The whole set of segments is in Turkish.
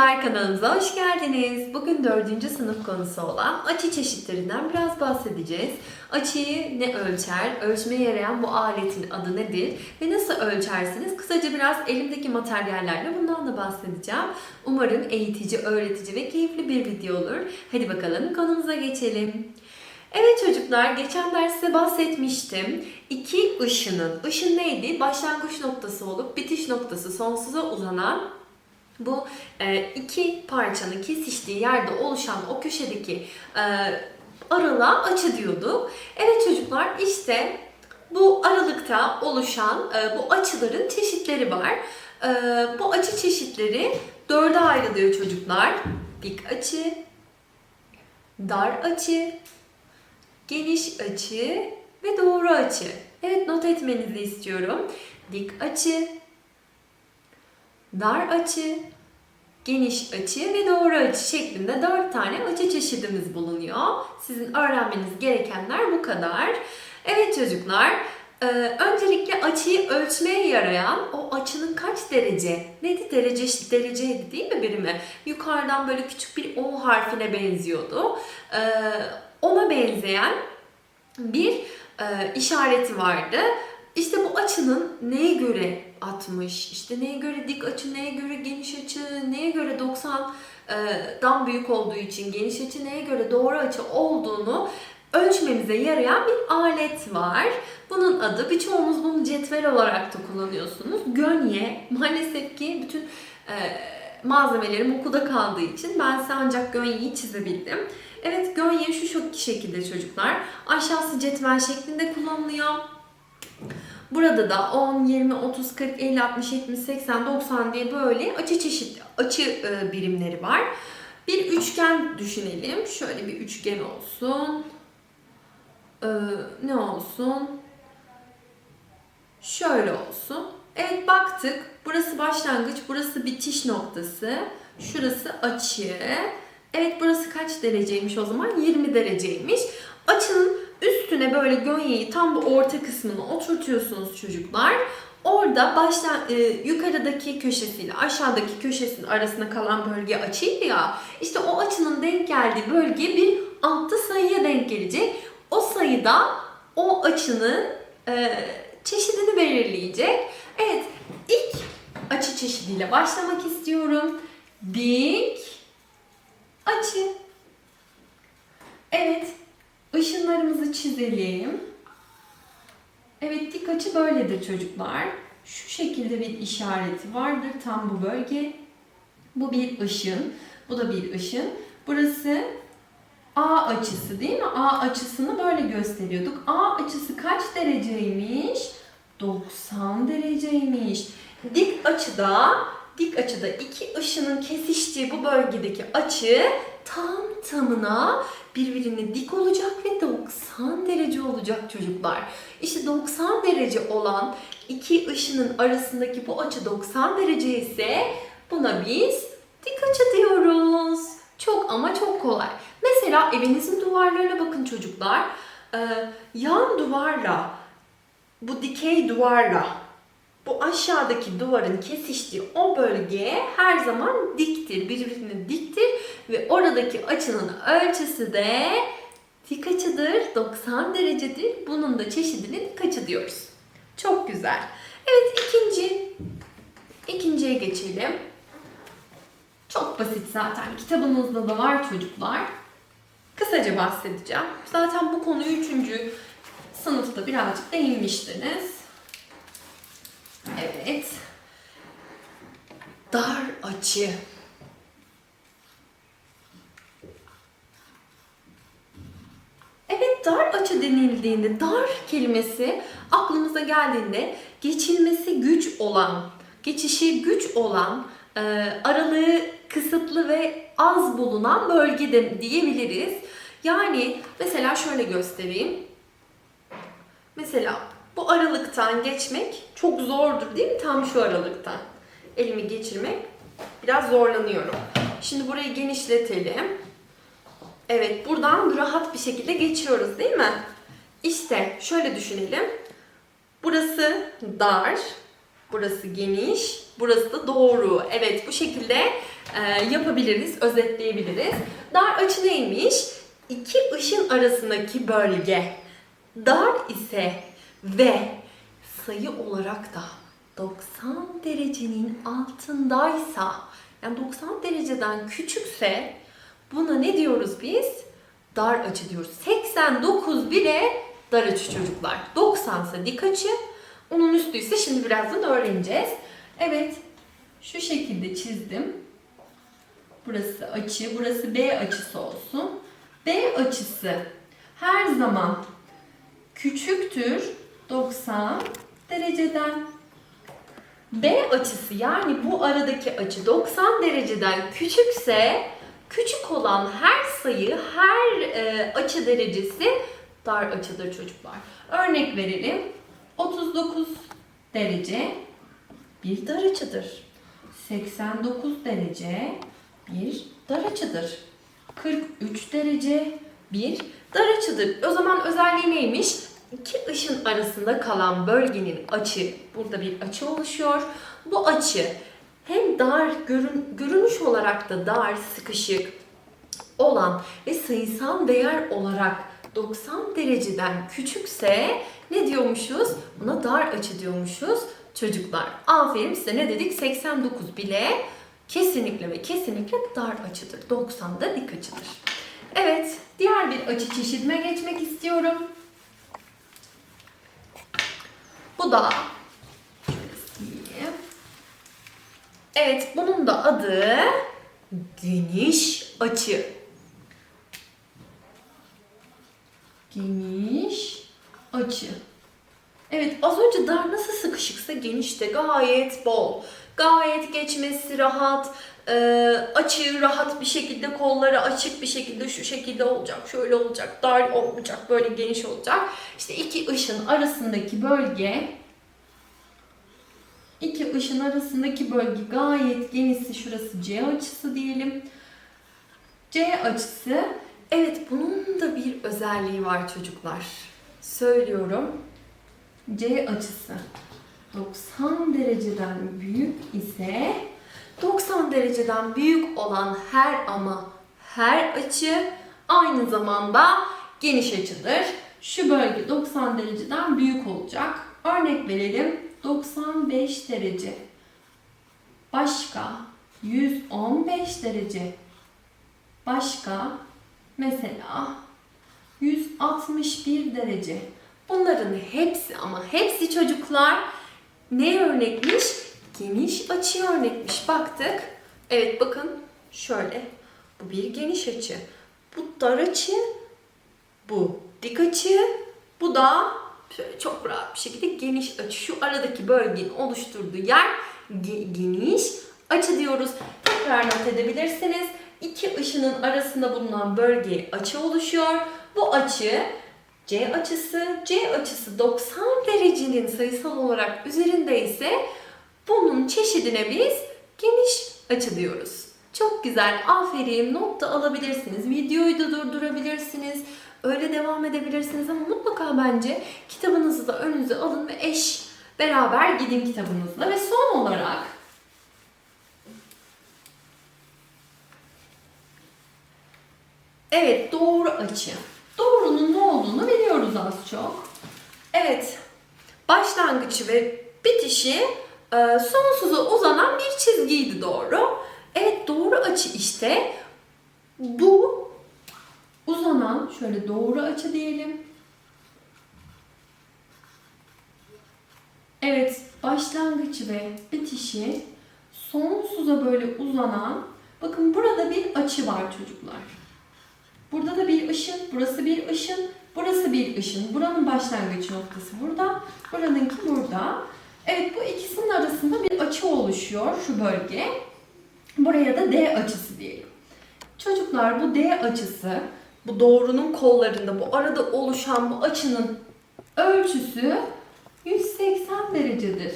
çocuklar kanalımıza hoş geldiniz. Bugün dördüncü sınıf konusu olan açı çeşitlerinden biraz bahsedeceğiz. Açıyı ne ölçer, ölçmeye yarayan bu aletin adı nedir ve nasıl ölçersiniz? Kısaca biraz elimdeki materyallerle bundan da bahsedeceğim. Umarım eğitici, öğretici ve keyifli bir video olur. Hadi bakalım konumuza geçelim. Evet çocuklar, geçen derste bahsetmiştim. İki ışının, ışın neydi? Başlangıç noktası olup bitiş noktası sonsuza uzanan bu e, iki parçanın kesiştiği yerde oluşan o köşedeki e, aralığa açı diyorduk. Evet çocuklar işte bu aralıkta oluşan e, bu açıların çeşitleri var. Bu açı çeşitleri dörde ayrılıyor çocuklar. Dik açı, dar açı, geniş açı ve doğru açı. Evet not etmenizi istiyorum. Dik açı, dar açı, geniş açı ve doğru açı şeklinde dört tane açı çeşidimiz bulunuyor. Sizin öğrenmeniz gerekenler bu kadar. Evet çocuklar, e, öncelikle açıyı ölçmeye yarayan o açının kaç derece? Neydi? Derece, dereceydi değil mi birimi? Yukarıdan böyle küçük bir O harfine benziyordu. E, Ona benzeyen bir e, işareti vardı. İşte bu açının neye göre 60, işte neye göre dik açı, neye göre geniş açı, neye göre 90'dan büyük olduğu için geniş açı, neye göre doğru açı olduğunu ölçmemize yarayan bir alet var. Bunun adı, birçoğunuz bunu cetvel olarak da kullanıyorsunuz. Gönye. Maalesef ki bütün e, malzemelerim okulda kaldığı için ben size ancak gönyeyi çizebildim. Evet gönye şu şekilde çocuklar. Aşağısı cetvel şeklinde kullanılıyor. Burada da 10, 20, 30, 40, 50, 60, 70, 80, 90 diye böyle açı çeşit açı e, birimleri var. Bir üçgen düşünelim. Şöyle bir üçgen olsun. Ee, ne olsun? Şöyle olsun. Evet baktık. Burası başlangıç, burası bitiş noktası. Şurası açı. Evet burası kaç dereceymiş o zaman? 20 dereceymiş. Açının üstüne böyle gönyeyi tam bu orta kısmına oturtuyorsunuz çocuklar. Orada baştan e, yukarıdaki köşesiyle aşağıdaki köşesinin arasında kalan bölge açıydı ya. İşte o açının denk geldiği bölge bir altta sayıya denk gelecek. O sayıda o açının e, çeşidini belirleyecek. Evet, ilk açı çeşidiyle başlamak istiyorum. Dik açı. Evet, ışınlarımızı çizelim. Evet, dik açı böyledir çocuklar. Şu şekilde bir işareti vardır tam bu bölge. Bu bir ışın, bu da bir ışın. Burası A açısı değil mi? A açısını böyle gösteriyorduk. A açısı kaç dereceymiş? 90 dereceymiş. Dik açıda, dik açıda iki ışının kesiştiği bu bölgedeki açı tam tamına birbirine dik olacak ve 90 derece olacak çocuklar. İşte 90 derece olan iki ışının arasındaki bu açı 90 derece ise buna biz dik açı diyoruz. Çok ama çok kolay. Mesela evinizin duvarlarına bakın çocuklar. Ee, yan duvarla, bu dikey duvarla, bu aşağıdaki duvarın kesiştiği o bölge her zaman diktir, birbirine diktir ve oradaki açının ölçüsü de dik açıdır, 90 derecedir. Bunun da çeşidini dik açı diyoruz. Çok güzel. Evet ikinci, ikinciye geçelim. Çok basit zaten. Kitabınızda da var çocuklar. Kısaca bahsedeceğim. Zaten bu konuyu 3. sınıfta birazcık değinmiştiniz. Evet. Dar açı. Evet dar açı denildiğinde dar kelimesi aklımıza geldiğinde geçilmesi güç olan, geçişi güç olan, e, aralığı kısıtlı ve az bulunan bölge de diyebiliriz. Yani mesela şöyle göstereyim. Mesela bu aralıktan geçmek çok zordur değil mi? Tam şu aralıktan. Elimi geçirmek biraz zorlanıyorum. Şimdi burayı genişletelim. Evet buradan rahat bir şekilde geçiyoruz değil mi? İşte şöyle düşünelim. Burası dar, burası geniş, burası da doğru. Evet bu şekilde e, yapabiliriz, özetleyebiliriz. Dar açı neymiş? İki ışın arasındaki bölge dar ise ve sayı olarak da 90 derecenin altındaysa yani 90 dereceden küçükse buna ne diyoruz biz? Dar açı diyoruz. 89 bile dar açı çocuklar. 90 ise dik açı. Onun üstü ise şimdi birazdan öğreneceğiz. Evet. Şu şekilde çizdim. Burası açı, burası B açısı olsun. B açısı her zaman küçüktür 90 dereceden. B açısı yani bu aradaki açı 90 dereceden küçükse küçük olan her sayı, her e, açı derecesi dar açıdır çocuklar. Örnek verelim. 39 derece bir dar açıdır. 89 derece bir dar açıdır. 43 derece bir dar açıdır. O zaman özelliği neymiş? İki ışın arasında kalan bölgenin açı, burada bir açı oluşuyor. Bu açı hem dar, görün, görünüş olarak da dar, sıkışık olan ve sayısal değer olarak 90 dereceden küçükse ne diyormuşuz? Buna dar açı diyormuşuz çocuklar. Aferin size ne dedik? 89 bile kesinlikle ve kesinlikle dar açıdır. 90 da dik açıdır. Evet, diğer bir açı çeşidime geçmek istiyorum. Bu da. Evet, bunun da adı geniş açı. Geniş açı. Evet, az önce dar nasıl sıkışıksa geniş de gayet bol. Gayet geçmesi rahat, e, açı rahat bir şekilde, kolları açık bir şekilde şu şekilde olacak, şöyle olacak, dar olmayacak, böyle geniş olacak. İşte iki ışın arasındaki bölge iki ışın arasındaki bölge gayet genişse şurası C açısı diyelim. C açısı evet bunun da bir özelliği var çocuklar. Söylüyorum. C açısı 90 dereceden büyük ise 90 dereceden büyük olan her ama her açı aynı zamanda geniş açıdır. Şu bölge 90 dereceden büyük olacak. Örnek verelim. 95 derece. Başka 115 derece. Başka mesela 161 derece. Bunların hepsi ama hepsi çocuklar ne örnekmiş? Geniş açı örnekmiş. Baktık. Evet bakın şöyle. Bu bir geniş açı. Bu dar açı. Bu dik açı. Bu da şöyle çok rahat bir şekilde geniş açı. Şu aradaki bölgenin oluşturduğu yer ge- geniş açı diyoruz. Tekrar not edebilirsiniz. İki ışının arasında bulunan bölgeye açı oluşuyor. Bu açı C açısı, C açısı 90 derecenin sayısal olarak üzerinde ise bunun çeşidine biz geniş açı diyoruz. Çok güzel, aferin, not da alabilirsiniz, videoyu da durdurabilirsiniz, öyle devam edebilirsiniz ama mutlaka bence kitabınızı da önünüze alın ve eş beraber gidin kitabınızla. Ve son olarak Evet, doğru açı. Doğrunun ne olduğunu biliyoruz az çok. Evet, başlangıcı ve bitişi e, sonsuza uzanan bir çizgiydi doğru. Evet, doğru açı işte bu uzanan, şöyle doğru açı diyelim. Evet, başlangıcı ve bitişi sonsuza böyle uzanan, bakın burada bir açı var çocuklar. Burada da bir ışın, burası bir ışın, burası bir ışın. Buranın başlangıç noktası burada, buranınki burada. Evet bu ikisinin arasında bir açı oluşuyor şu bölge. Buraya da D açısı diyelim. Çocuklar bu D açısı, bu doğrunun kollarında bu arada oluşan bu açının ölçüsü 180 derecedir.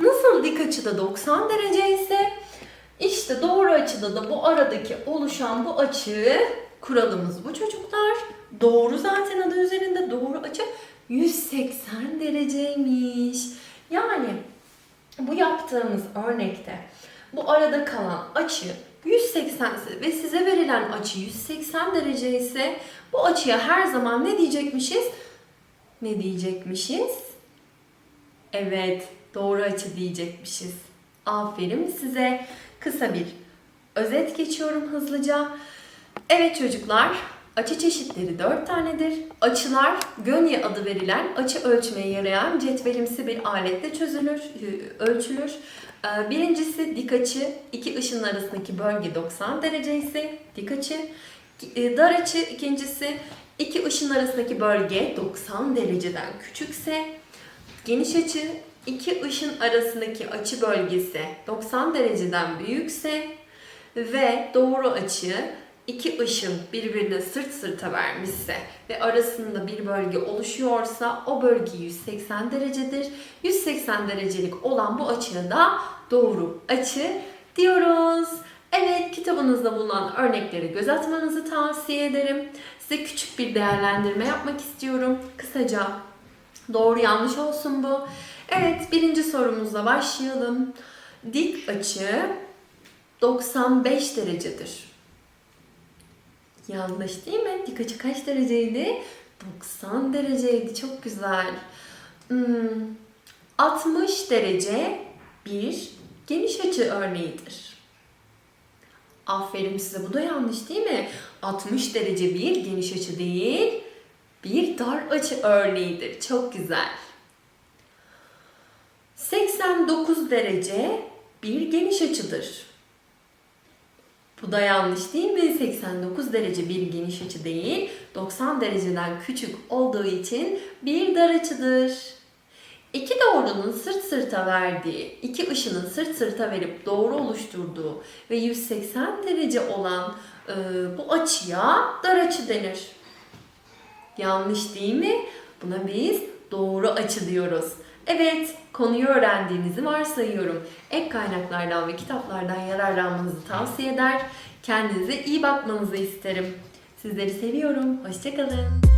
Nasıl dik açıda 90 derece ise işte doğru açıda da bu aradaki oluşan bu açı kuralımız bu çocuklar. Doğru zaten adı üzerinde doğru açı 180 dereceymiş. Yani bu yaptığımız örnekte bu arada kalan açı 180 ise ve size verilen açı 180 derece ise bu açıya her zaman ne diyecekmişiz? Ne diyecekmişiz? Evet, doğru açı diyecekmişiz. Aferin size. Kısa bir özet geçiyorum hızlıca. Evet çocuklar, açı çeşitleri 4 tanedir. Açılar Gönye adı verilen açı ölçmeye yarayan cetvelimsi bir aletle çözülür, e, ölçülür. Ee, Birincisi dik açı, iki ışın arasındaki bölge 90 derece ise dik açı. E, Dar açı ikincisi, iki ışın arasındaki bölge 90 dereceden küçükse. Geniş açı, iki ışın arasındaki açı bölgesi 90 dereceden büyükse ve doğru açı iki ışın birbirine sırt sırta vermişse ve arasında bir bölge oluşuyorsa o bölge 180 derecedir. 180 derecelik olan bu açıya da doğru açı diyoruz. Evet kitabınızda bulunan örnekleri göz atmanızı tavsiye ederim. Size küçük bir değerlendirme yapmak istiyorum. Kısaca doğru yanlış olsun bu. Evet birinci sorumuzla başlayalım. Dik açı 95 derecedir. Yanlış değil mi? Dik açı kaç dereceydi? 90 dereceydi. Çok güzel. Hmm, 60 derece bir geniş açı örneğidir. Aferin size. Bu da yanlış değil mi? 60 derece bir geniş açı değil, bir dar açı örneğidir. Çok güzel. 89 derece bir geniş açıdır. Bu da yanlış değil mi? 89 derece bir geniş açı değil, 90 dereceden küçük olduğu için bir dar açıdır. İki doğrunun sırt sırta verdiği, iki ışının sırt sırta verip doğru oluşturduğu ve 180 derece olan e, bu açıya dar açı denir. Yanlış değil mi? Buna biz doğru açı diyoruz. Evet, konuyu öğrendiğinizi varsayıyorum. Ek kaynaklardan ve kitaplardan yararlanmanızı tavsiye eder. Kendinize iyi bakmanızı isterim. Sizleri seviyorum. Hoşçakalın.